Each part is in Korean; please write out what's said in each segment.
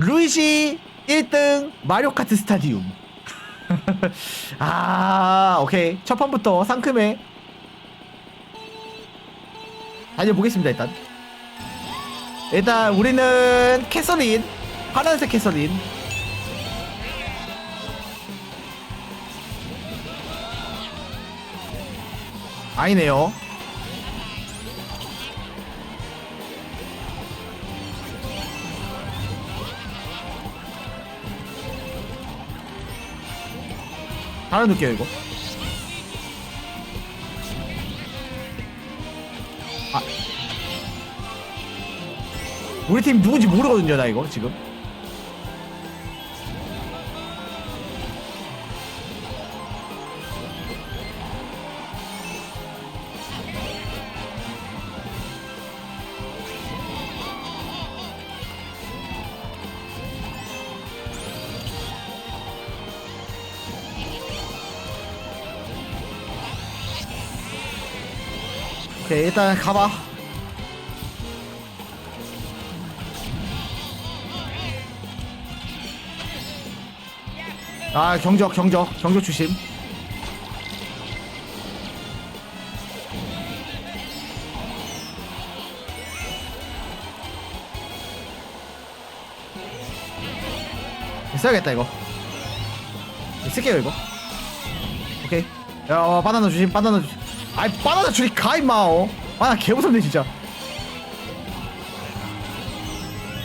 루이시 1등 마리오 카트 스타디움. 아, 오케이. 첫 판부터 상큼해. 달려보겠습니다, 일단. 일단, 우리는 캐서린. 파란색 캐서린. 아니네요. 하나 넣을게요 이거. 아. 우리 팀 누군지 모르거든요 나 이거 지금 오케이 일단 가봐. 아 경적 경적 경적 조심. 써야겠다 이거. 쓸게요 이거. 오케이. 야 어, 바나나 조심 바나나 조심 아이 바나나 줄이 가 임마 어? 바나나 개무섭네 진짜.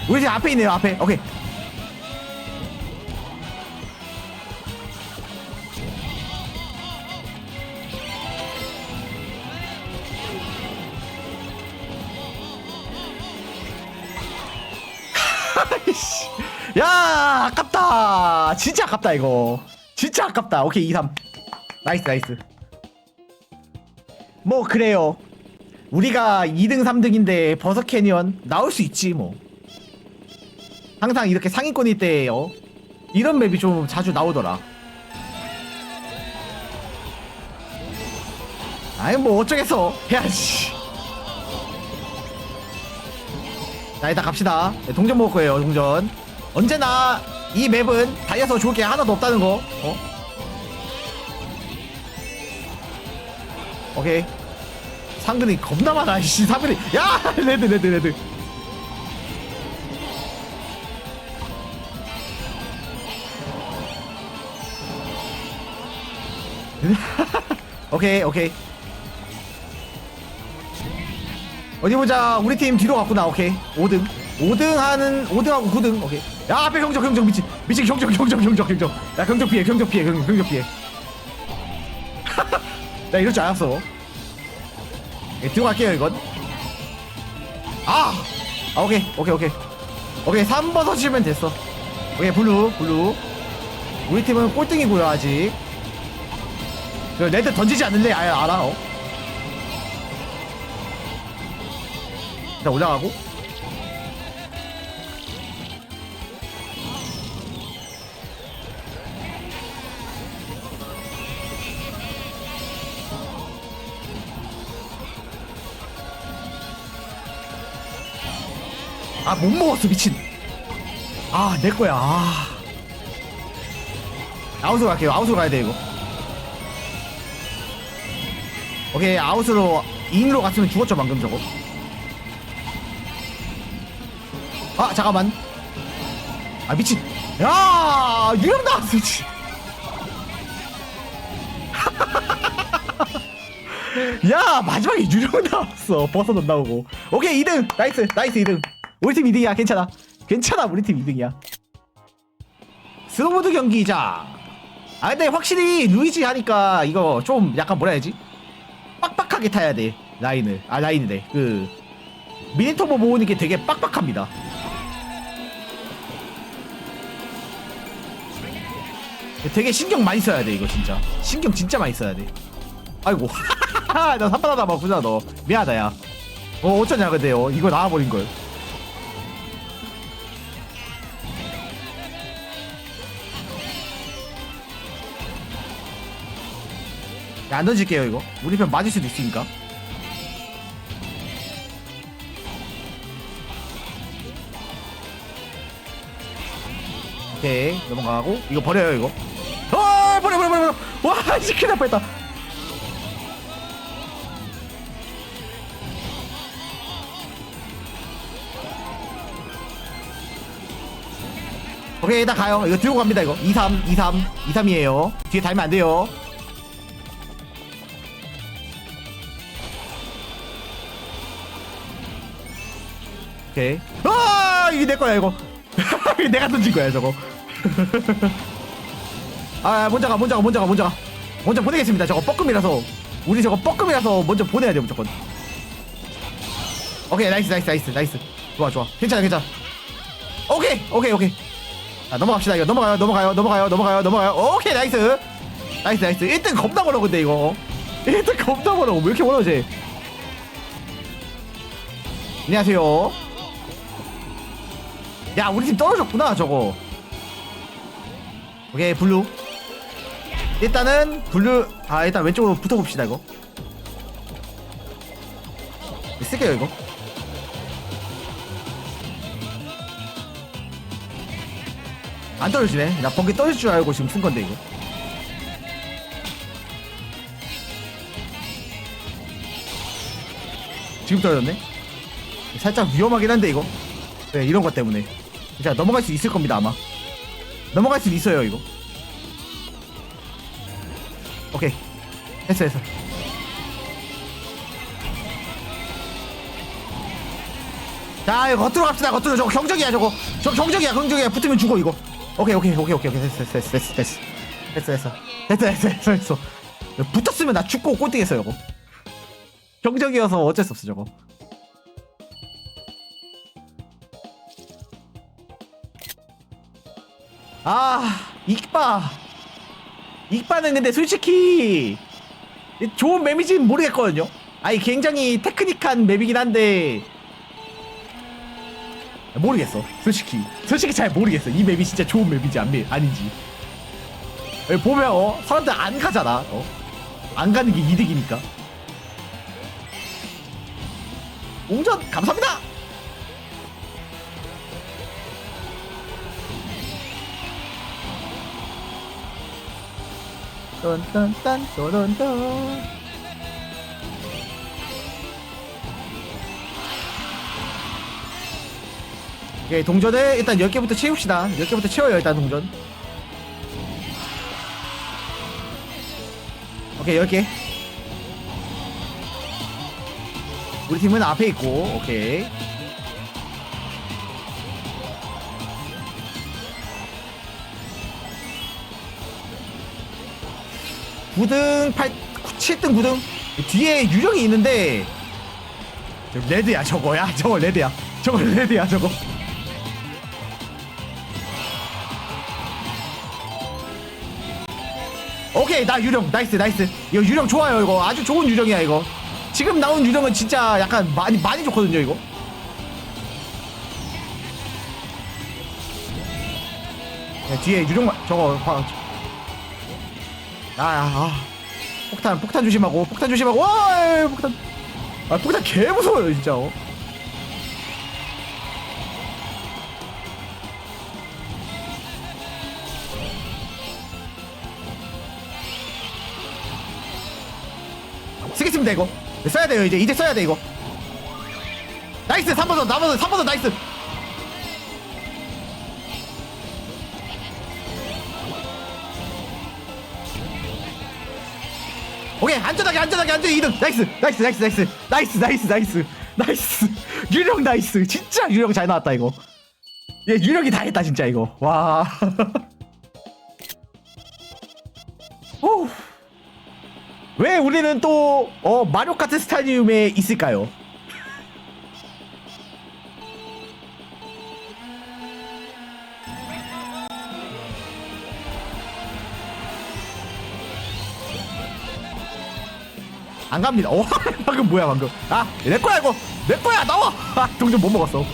우리 집 앞에 있네요 앞에. 오케이. 야 아깝다. 진짜 아깝다 이거. 진짜 아깝다. 오케이 2 3 나이스 나이스 뭐 그래요. 우리가 2등 3등인데 버섯 캐니언 나올 수 있지 뭐. 항상 이렇게 상위권일 때요. 이런 맵이 좀 자주 나오더라. 아이 뭐 어쩌겠어. 야씨. 자 일단 갑시다. 네, 동전 먹을 거예요 동전. 언제나 이 맵은 달려서 좋을 게 하나도 없다는 거. 어? 오케이. 상근이 겁나 많아 씨. 상근이. 야 레드 레드 레드. 오케이 오케이. 어디 보자. 우리 팀 뒤로 갔구나. 오케이. 5등. 5등 하는 5등하고 9등. 오케이. 야 앞에 경적 경적. 미친. 미친 경적 경적 경적 경적. 야 경적 피해 경적 피해 경적 피해 나 이럴 줄 알았어. 예, 들어갈게요 이건. 아! 아 오케이 오케이 오케이. 오케이 3번 서치면 됐어. 오케이 블루 블루. 우리 팀은 꼴등이고요 아직. 그 레드 던지지 않는데 아예 알아 어? 일단 올라가고 아 못 먹었어 미친. 아 내 거야. 아. 아웃으로 갈게요. 아웃으로 가야 돼 이거. 오케이 아웃으로 인으로 갔으면 죽었죠 방금 저거. 아 잠깐만. 아 미친. 야 유령 나왔어 미친 야 마지막에 유령 나왔어. 버섯 안 나오고. 오케이 2등. 나이스 나이스 2등 우리 팀 2등이야. 괜찮아. 괜찮아. 우리 팀 2등이야. 스노보드 경기장 아 근데 확실히 루이지 하니까 이거 좀 약간 뭐라 해야지? 빡빡하게 타야 돼. 라인을. 아 라인이래. 그 미니터보 모으는 게 되게 빡빡합니다. 되게 신경 많이 써야 돼 이거 진짜. 신경 진짜 많이 써야 돼. 아이고. 나 산바닥 맞구나 너. 미안하다 야 어 어쩌냐 근데요 이거 나와버린 걸 안 던질게요 이거. 우리 편 맞을 수도 있으니까. 오케이 넘어가고. 이거 버려요 이거. 어 버려 버려 버려 버려. 와 시킨 날 뻔했다. 오케이 일단 가요. 이거 들고 갑니다 이거. 23 23 23이에요. 뒤에 달면 안 돼요 오케이. 아 이게 내 거야 이거. 이게 내가 던진 거야 저거. 아 먼저 가 먼저 가 먼저 가 먼저 가. 먼저 보내겠습니다 저거 뻐끔이라서. 우리 저거 뻐끔이라서 먼저 보내야 돼 무조건. 오케이 나이스 나이스 나이스 나이스. 좋아 좋아. 괜찮아 괜찮아. 오케이 오케이 오케이. 자 넘어갑시다 이거. 넘어가요 넘어가요 넘어가요 넘어가요 넘어가요. 오케이 나이스. 나이스 나이스. 1등 겁나 멀어 근데 이거. 1등 겁나 멀어. 왜 이렇게 멀어 쟤 안녕하세요 야 우리 팀 떨어졌구나 저거. 오케이 블루. 일단은 블루 아 일단 왼쪽으로 붙어봅시다 이거. 쓸게요 이거. 안 떨어지네. 나 번개 떨어질 줄 알고 지금 쓴 건데 이거. 지금 떨어졌네? 살짝 위험하긴 한데 이거. 네 이런 것 때문에 자 넘어갈 수 있을 겁니다 아마. 넘어갈 수 있어요 이거. 오케이. 했어 했어. 자 이거 겉으로 갑시다 겉으로. 저거 경적이야 저거. 저 경적이야 경적이야. 붙으면 죽어 이거. 오케이 오케이 오케이 오케이. 됐어 됐어 됐어 됐어 됐어. 됐어 됐어. 됐어 됐어 됐어 붙었으면 나 죽고 꼴등했어 이거. 경적이어서 어쩔 수 없어 저거 아 익바. 익바는 근데 솔직히 좋은 맵이진 모르겠거든요. 아니 굉장히 테크닉한 맵이긴 한데 모르겠어. 솔직히. 솔직히 잘 모르겠어. 이 맵이 진짜 좋은 맵인지 안, 맵- 아닌지. 여기 보면 어 사람들 안 가잖아 어? 안 가는 게 이득이니까. 옹전 감사합니다 딴딴딴 또런딴 오케이 동전을 일단 10개부터 채웁시다. 10개부터 채워요 일단 동전. 오케이 10개. 우리 팀은 앞에 있고 오케이 구등 8, 7등 9등? 뒤에 유령이 있는데 저 레드야 저거야? 저거 레드야. 저거 레드야 저거. 오케이 나 유령. 나이스 나이스. 이거 유령 좋아요 이거. 아주 좋은 유령이야 이거. 지금 나온 유령은 진짜 약간 많이 많이 좋거든요 이거. 네, 뒤에 유령 저거 봐. 아, 아, 폭탄 폭탄 조심하고 폭탄 조심하고. 와 에이, 폭탄. 아 폭탄 개 무서워요 진짜. 어. 쓰겠습니다 이거. 네, 써야 돼요 이제. 이제 써야 돼 이거. 나이스 3번 더 3번 더 3번 더 나이스 안전하게 안전하게 안전하게. 2등 나이스 나이스 나이스 나이스. 나이스 나이스 나이스. 나이스. 유령 나이스. 진짜 유령 잘 나왔다 이거. 얘 유령이 다 했다 진짜 이거. 와. 오. 왜 우리는 또 어, 마리오 카트 스타디움에 있을까요? 안 갑니다. 어, 방금 뭐야 방금? 아, 내 거야 이거. 내 거야 나와. 아, 동전 못 먹었어.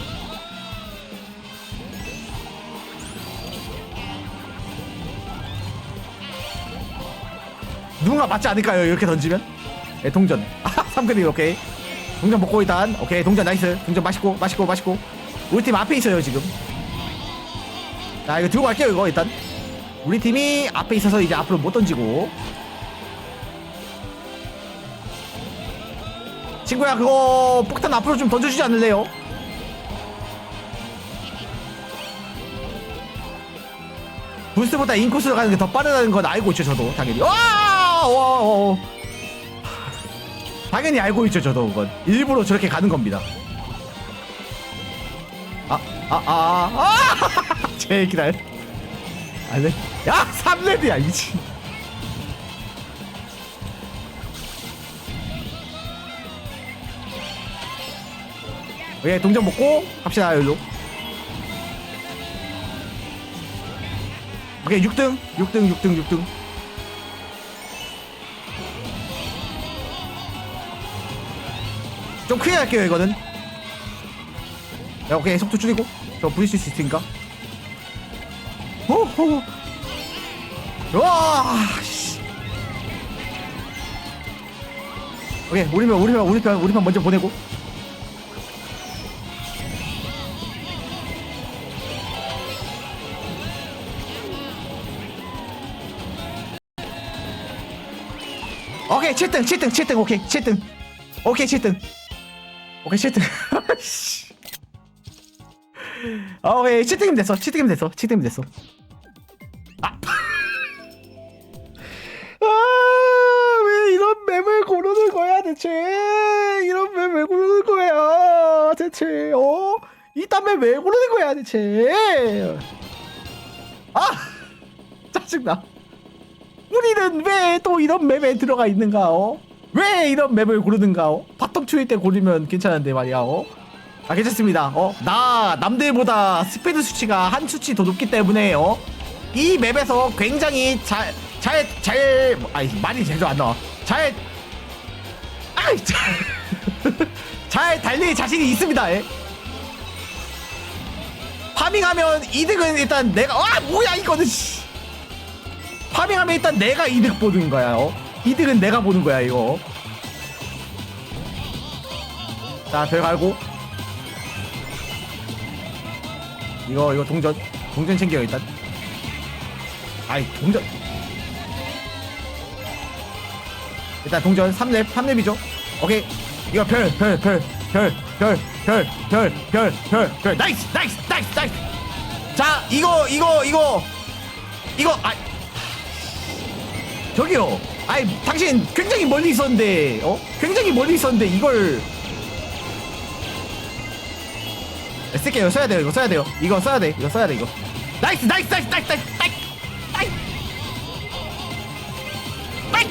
누군가 맞지 않을까요? 이렇게 던지면? 네, 동전. 아, 3그림 오케이. 동전 먹고 일단. 오케이, 동전 나이스. 동전 맛있고, 맛있고, 맛있고. 우리 팀 앞에 있어요, 지금. 자 이거 들고 갈게요 이거 일단 우리 팀이 앞에 있어서 이제 앞으로 못 던지고 친구야 그거 폭탄 앞으로 좀 던져주지 않을래요? 부스트보다 인코스로 가는 게 더 빠르다는 건 알고 있죠 저도 당연히 와! 와! 와! 와. 당연히 알고 있죠 저도 그건 일부러 저렇게 가는 겁니다 아, 아, 아, 아, 제 기다려. 안 돼. 야, 3렙이야, 미친. 오케이, 동전 먹고 갑시다, 여기로. 오케이, 6등, 6등, 6등, 6등. 좀 크게 할게요, 이거는. 야, 오케이, 속도 줄이고. 저 부딪힐 수 있으니까. 호호. 와, 씨. 오케이, 우리 편, 우리 편, 우리 편, 우리 편 먼저 보내고. 오케이, 7등, 7등, 7등, 오케이, 7등. 오케이, 7등. 오케이, 7등. 씨. 아, 오케이, 7등이면 됐어. 7등이면 됐어. 7등이면 됐어. 아. 아, 왜 이런 맵을 고르는 거야, 대체? 이런 맵 왜 고르는 거야, 대체? 어? 이딴 맵 왜 고르는 거야, 대체? 아! 짜증나. 우리는 왜또 이런 맵에 들어가 있는가, 어? 왜 이런 맵을 고르는가, 어? 바텀 추일 때 고르면 괜찮은데 말이야, 어? 아 괜찮습니다. 어, 나 남들보다 스피드 수치가 한 수치 더 높기 때문에 어, 이 맵에서 굉장히 잘, 잘, 잘, 아이 말이 제대로 안 나와. 잘, 아이 잘, 잘 달릴 자신이 있습니다. 예. 파밍하면 이득은 일단 내가 와 뭐야 이거는 씨. 파밍하면 일단 내가 이득 보는 거야. 어? 이득은 내가 보는 거야 이거. 자, 별 갈고. 이거 이거 동전 동전 챙겨요 일단 아이 동전 일단 동전 3렙 3렙이죠 오케이 이거 별 별 별 별 별 별 별 별 별 별 나이스 나이스 나이스 나이스 자 이거 이거 이거 이거 아 저기요 아이 당신 굉장히 멀리 있었는데 어 굉장히 멀리 있었는데 이걸 쓸게요 써야 돼요 이거 써야 돼요 이거 써야 돼 이거 써야 돼 이거 나이스 나이스 나이스 나이스 나이스 나이스 나이스 나이스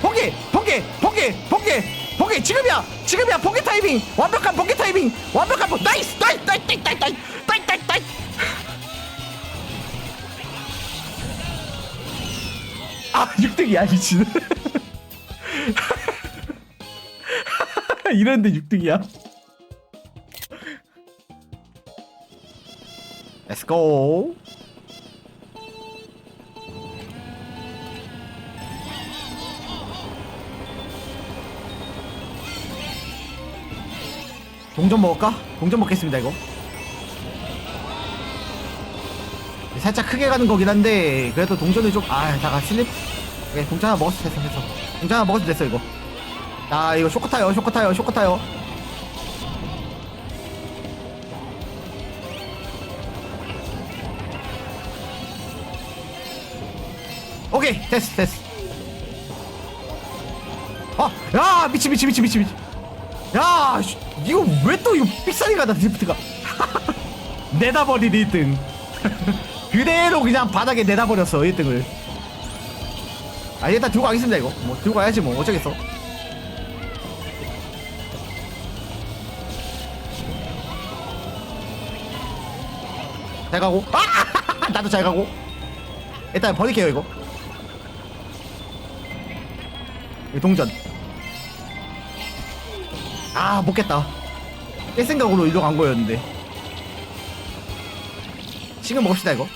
포기 포기 포기 포기 포기 지금이야 지금이야 포기 타이밍 완벽한 포기 타이밍 완벽한 포 나이스 나이스 나이스 나이스 나이스 나이스 나이스 나이스 아 6등이야 미친 이랬는데 6등이야 Let's go. 동전 먹을까? 동전 먹겠습니다 이거. 살짝 크게 가는 거긴 한데 그래도 동전이 좀아 잠깐 슬립. 오케이 동전 하나 먹었어 됐어 됐어. 동전 하나 먹어도 됐어 이거. 자 이거 쇼크 타요 쇼크 타요 쇼크 타요. 오케이 됐어 됐어 아야 미치 미치 미치 미치 미치 야 씨, 이거 왜 또 이거 삑사리 가다 드리프트가 내다버린 1등 그대로 그냥 바닥에 내다 버렸어 1등을. 아 일단 들고 가겠습니다 이거. 뭐 들고 가야지 뭐 어쩌겠어. 잘 가고. 아! 나도 잘 가고. 일단 버릴게요 이거. 이 동전. 아 못겠다. 깰 생각으로 일로 간 거였는데. 싱글 먹읍시다 이거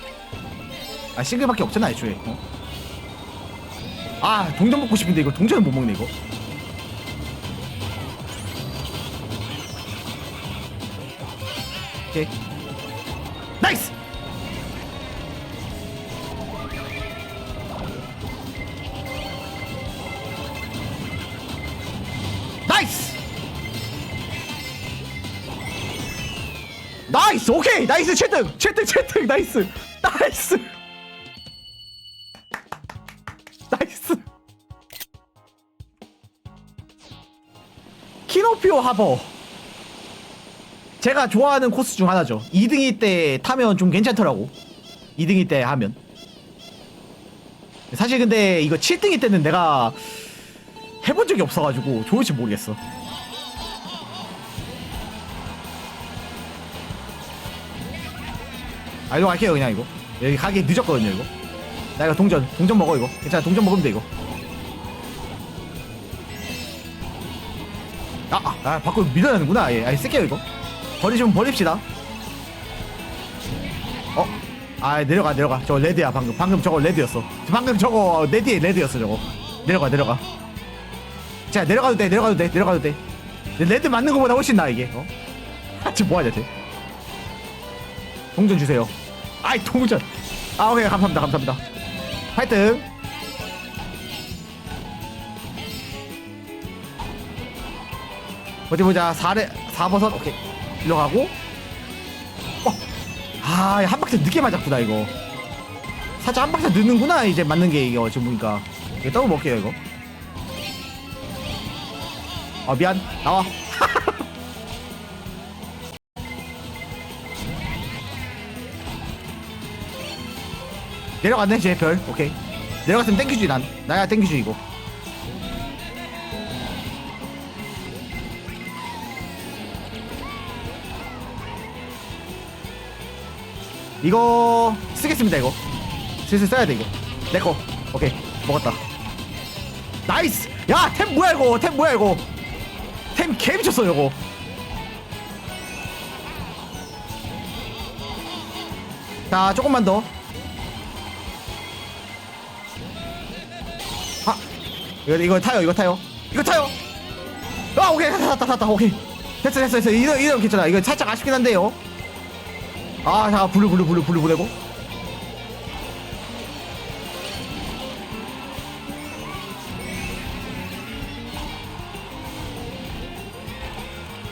아 싱글밖에 없잖아 애초에. 어? 아 동전 먹고 싶은데 이거 동전을 못 먹네 이거. 오케이. 나이스! 나이스! 오케이! 나이스! 7등! 7등 7등! 나이스! 나이스! 키노피오 하버 제가 좋아하는 코스 중 하나죠. 2등일 때 타면 좀 괜찮더라고. 2등일 때 하면. 사실 근데 이거 7등일 때는 내가 해본 적이 없어가지고 좋을지 모르겠어. 아 이거 갈게요 그냥 이거. 여기 가기 늦었거든요 이거. 나 이거 동전 동전 먹어 이거. 괜찮아 동전 먹으면 돼 이거 아, 밖으로 밀어내는구나. 예, 아 쓸게요 이거. 버리시면 버립시다. 어? 아 내려가 내려가. 저거 레드야 방금. 방금 저거 레드였어. 방금 저거 내 뒤에 레드였어 저거. 내려가 내려가. 자 내려가도 돼 내려가도 돼 내려가도 돼. 레드 맞는 거보다 훨씬 나아 이게. 어? 아, 지금 뭐하냐 쟤? 동전 주세요. 아이 동전. 아 오케이. 감사합니다 감사합니다. 하여튼 어디 보자. 4레 4버섯. 오케이. 일로 가고. 어. 아한 박자 늦게 맞았구나 이거. 살짝 한 박자 늦는구나 이제 맞는 게 이거 지금 보니까. 이거 떡을 먹게요 이거. 아 미안. 나와. 내려갔네 제별. 오케이. 내려갔으면 땡큐지 난. 나야 땡큐지 이거 이거 쓰겠습니다 이거. 슬슬 써야 돼 이거. 내거. 오케이. 먹었다. 나이스! 야 템 뭐야 이거? 템 뭐야 이거? 템 개미쳤어 이거. 자 조금만 더. 아, 이거 이거 타요, 이거 타요, 이거 타요. 아, 오케이, 탔다, 탔다, 탔다, 오케이. 됐어, 됐어, 됐어. 이거 이거 괜찮아. 이거 살짝 아쉽긴 한데요. 아, 자, 블루, 블루, 블루, 블루 보내고.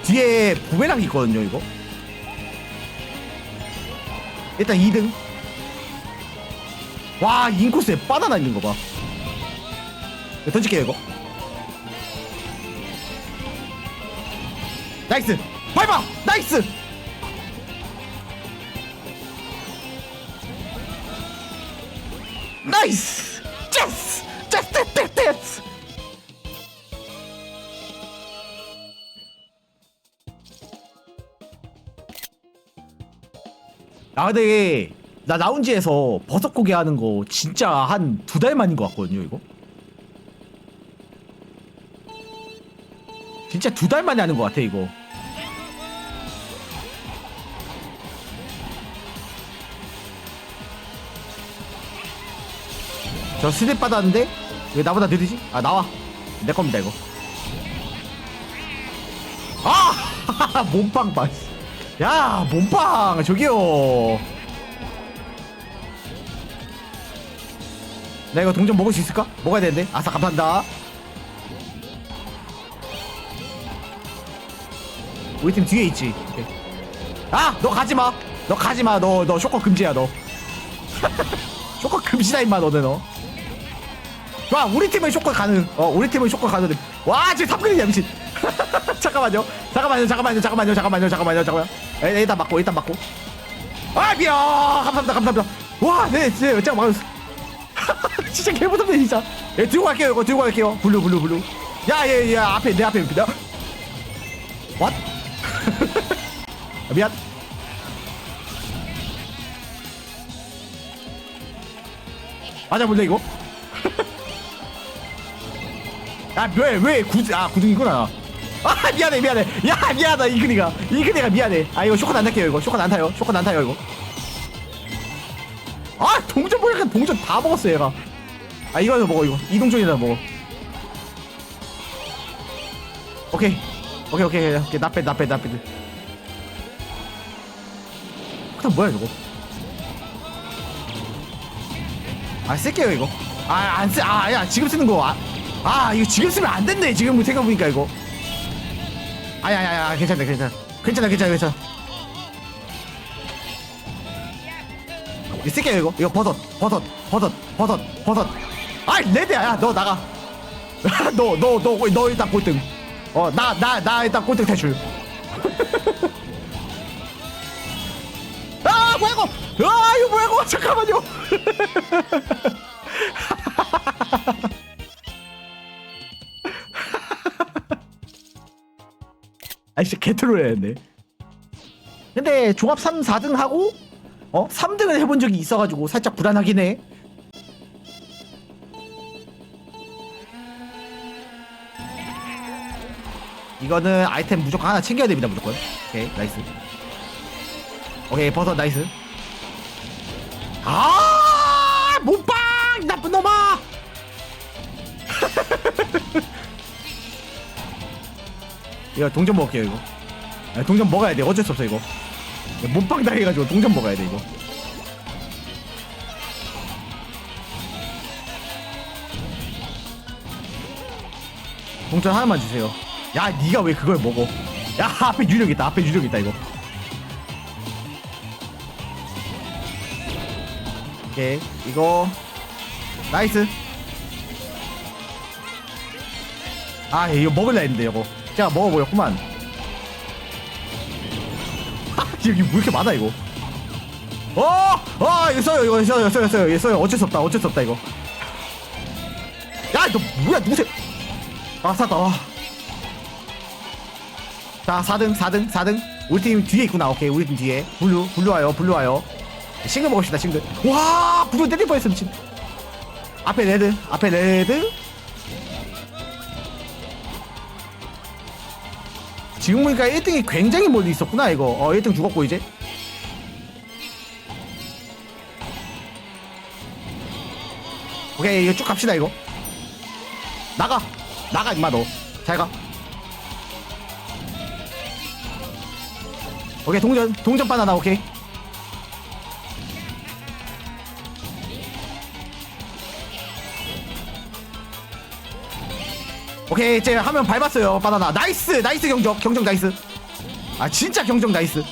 뒤에 부메랑 있거든요, 이거. 일단 2등. 와, 인코스에 바나나 있는 거 봐. 던질게요 이거 나이스 밟아 나이스 나이스 제스 제스 제스 제스 아 근데 나 라운지에서 버섯 고기 하는 거 진짜 한 두 달 만인 것 같거든요 이거? 진짜 두 달 만에 하는 것 같아 이거 저 스냅 받았는데 왜 나보다 느리지? 아 나와 내 겁니다 이거 아 몸빵 봐야 몸빵 저기요 나 이거 동전 먹을 수 있을까? 먹어야 되는데 아싸 감사합니다 우리 팀 뒤에 있지. 아, 너 가지 마. 너 가지 마. 너 너 쇼커 금지야 너. 쇼커 금지다 임마 너네 너. 와, 우리 팀은 쇼커 가능. 어, 우리 팀은 쇼커 가능. 와, 지금 3근이야 미친. 잠깐만요. 잠깐만요. 잠깐만요. 잠깐만요. 잠깐만요. 잠깐만요. 잠깐만요. 에, 일단 맞고 일단 맞고. 아, 미안. 감사합니다. 감사합니다. 와, 네, 진짜 짱 막았어. 진짜 개무섭네 진짜. 예, 들고 갈게요. 이거 들고 갈게요. 블루 블루 블루. 야, 예, 예, 앞에 내 앞에 내. What? 아, 미안. 맞아 볼래 이거? 아, 왜, 왜, 구아 구등이구나. 아, 미안해, 미안해. 야, 미안하다, 이근이가. 이근이가 미안해. 아, 이거 쇼컷 안 탈게요, 이거. 쇼컷 안 타요. 쇼컷 안 타요, 이거. 아, 동전 보니까 동전 다 먹었어, 얘가. 아, 이거는 먹어, 이거. 이동전이다 먹어. 오케이. 오케이, 오케이, 오케이. 나빼, 나빼, 나빼. 폭탄 뭐야, 저거? 아, 쓸게요, 이거. 아, 안 쓰, 아, 야, 지금 쓰는 거. 아, 아, 이거 지금 쓰면 안 된대, 지금 생각해보니까, 이거. 아야, 야, 야, 괜찮다, 괜찮아. 괜찮아, 괜찮아, 괜찮아. 이 새끼야 이거. 이거 버섯 버섯 버섯 버섯 버섯. 아이 레드야 야, 너 나가. 너 너 너 너 일단 꼴등. 어 나 나 나 일단 꼴등 탈출. 아 뭐야 이거? 아 이거 뭐야 이거? 잠깐만요 아이씨 개트롤 했네. 근데 종합 3, 4등 하고 어? 3등을 해본 적이 있어가지고 살짝 불안하긴 해. 이거는 아이템 무조건 하나 챙겨야 됩니다 무조건. 오케이 나이스. 오케이 버섯 나이스. 아! 이 나쁜 놈아 이거 동전 먹을게요 이거. 아, 동전 먹어야 돼. 어쩔 수 없어 이거. 몸빵 당해가지고 동전 먹어야 돼 이거. 동전 하나만 주세요. 야 니가 왜 그걸 먹어? 야 앞에 유령 있다 앞에 유령 있다 이거. 오케이 이거. 나이스. 아 이거 먹을라 했는데 이거 제가 먹어보렸구만. 여기 왜 이렇게 많아 이거? 어! 어! 이거 써요 이거 써요 써요 써요. 이거 써요. 어쩔 수 없다 어쩔 수 없다 이거. 야 너 뭐야 누구세요? 아 샀다 와. 자 4등 4등 4등. 우리 팀 뒤에 있구나. 오케이 우리 팀 뒤에. 블루 블루 와요 블루 와요 싱글 먹읍시다 싱글. 와 블루 때릴 뻔했어 미친. 앞에 레드 앞에 레드 지금 보니까 1등이 굉장히 멀리 있었구나 이거. 어 1등 죽었고 이제. 오케이 이거 쭉 갑시다 이거. 나가. 나가 임마 너 잘가. 오케이 동전 동전 바나나 오케이 오케이 이제 화면 밟았어요 바나나. 나이스 나이스 경적 경적 나이스. 아 진짜 경적 나이스.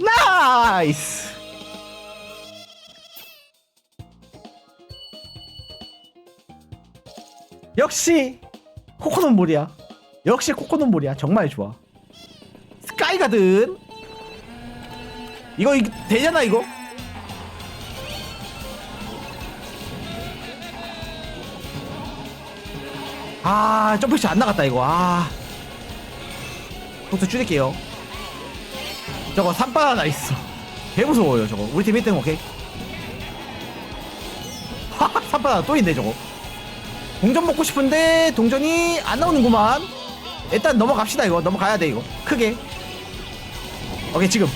나이스. 역시 코코넛 몰이야. 역시 코코넛 몰이야. 정말 좋아. 스카이가든 이거 이- 되잖아 이거? 아 점프시 안 나갔다 이거. 아. 속도 줄일게요. 저거 산바 하나 있어. 개 무서워요 저거. 우리 팀 1등 오케이? 하하 산바 하나 또 있네 저거. 동전 먹고 싶은데 동전이 안 나오는구만. 일단 넘어갑시다 이거. 넘어가야 돼 이거. 크게. 오케이 지금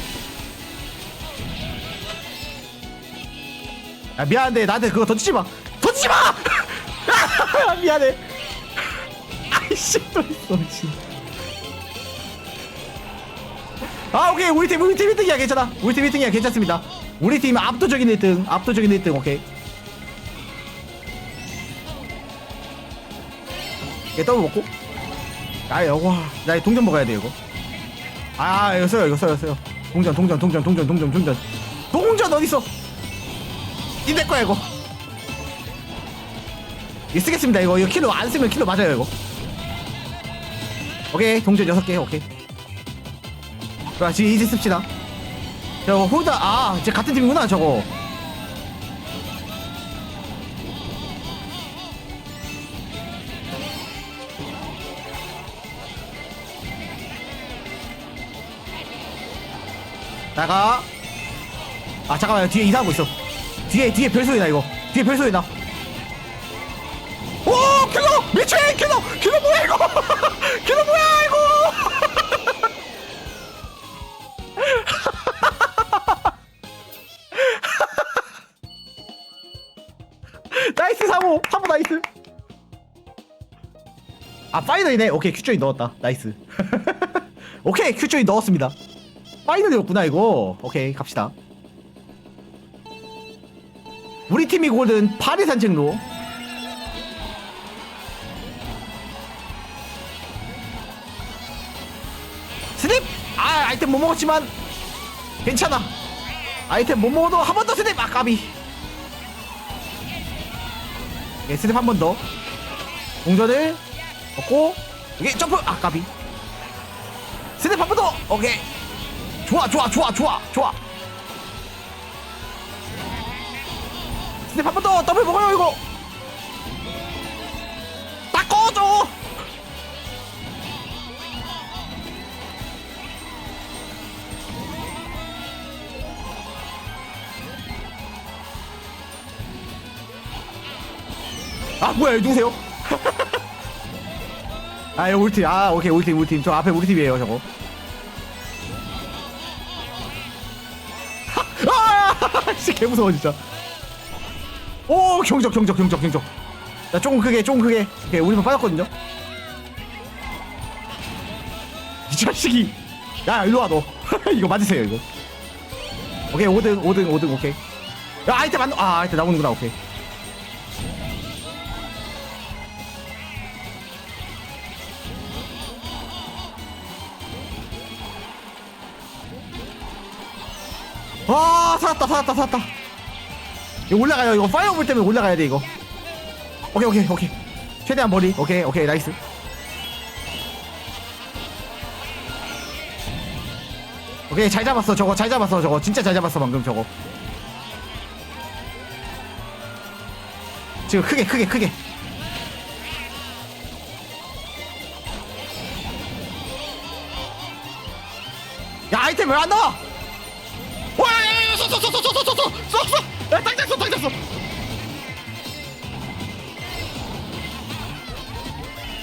야 미안한데 나한테 그거 던지지 마. 던지지 마! 아, 미안해. 아이씨 또 있어 미친 아 오케이. 우리 팀 우리 팀 1등이야. 괜찮아. 우리 팀 1등이야. 괜찮습니다. 우리 팀 압도적인 1등 압도적인 1등. 오케이. 얘 더블 먹고. 아 여거 나 동전 먹어야 돼 이거. 아 이거 써요 이거 써요 써요. 동전 동전 동전 동전 동전 동전. 동전 어딨어 이 내 거야 이거. 이거 쓰겠습니다 이거. 이거 킬로 안 쓰면 킬로 맞아요 이거. 오케이 동전 6개 오케이. 자 지금 이제 씁시다. 저거 홀다 아 이제 같은 팀이구나 저거. 나가. 아 잠깐만요. 뒤에 거 있어 뒤에 뒤에 별소리 나 이거 뒤에 별소리 나 오! 킬러! 미친! 킬러! 킬러 뭐야 이거! 킬러 뭐야 이거! 나이스 사모! 사모 나이스! 아 파이널이네 오케이 큐조이 넣었다 나이스 오케이 큐조이 넣었습니다 파이널이었구나 이거 오케이 갑시다 우리 팀이 골든 파리 산책로. 스냅 아 아이템 못 먹었지만 괜찮아. 아이템 못 먹어도 한 번 더 스냅 아까비. 예, 스냅 한 번 더. 공전을 먹고 이게 점프! 아까비. 스냅 한 번 더! 오케이. 좋아 좋아 좋아 좋아 좋아 스냅 한번 더 더블 먹어요 이거 딱 꺼줘 아 뭐야 여기 누구세요? 아 여기 우리 팀. 아 오케이 우리 팀 우리 팀. 저 앞에 우리 팀이에요 저거. 아! 씨 개무서워 진짜. 오 경적 경적 경적 경적. 자 조금 크게 조금 크게. 오케이 우리만 빠졌거든요. 이 자식이. 야 일로 와 너. 이거 맞으세요 이거. 오케이 5등 5등 5등 오케이. 야 아이템 안. 아 아이템 나오는구나 오케이. 와 살았다 살았다 살았다 이거 올라가요. 이거 파이어볼 때문에 올라가야 돼 이거. 오케이 오케이 오케이. 최대한 머리. 오케이 오케이 나이스. 오케이 잘 잡았어 저거. 잘 잡았어 저거. 진짜 잘 잡았어 방금 저거. 지금 크게 크게 크게. 야 아이템 왜 안 나와? 와, 쏘, 쏘, 쏘, 쏘, 쏘, 쏘. 야.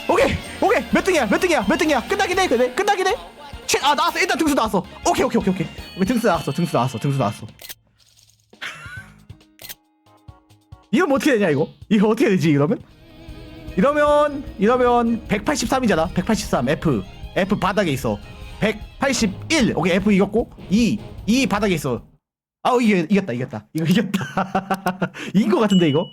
오케이, 오케이. 몇 등이야, 몇 등이야, 몇 등이야. 끝나긴 해, 그래. 끝나긴 해. 치, 아, 나왔어. 일단 등수 나왔어. 오케이, 오케이, 오케이, 오케이. 오케이, 등수 나왔어, 등수 나왔어, 등수 나왔어. 이건 뭐 어떻게 되냐, 이거? 이거 어떻게 되지, 이러면? 이러면, 이러면 183이잖아. 183, F. F 바닥에 있어. 181. 오케이, F 이겼고. 2. 2 바닥에 있어. 아, 이게 이겼다, 이겼다. 이거 이겼다. 이긴 거 같은데, 이거?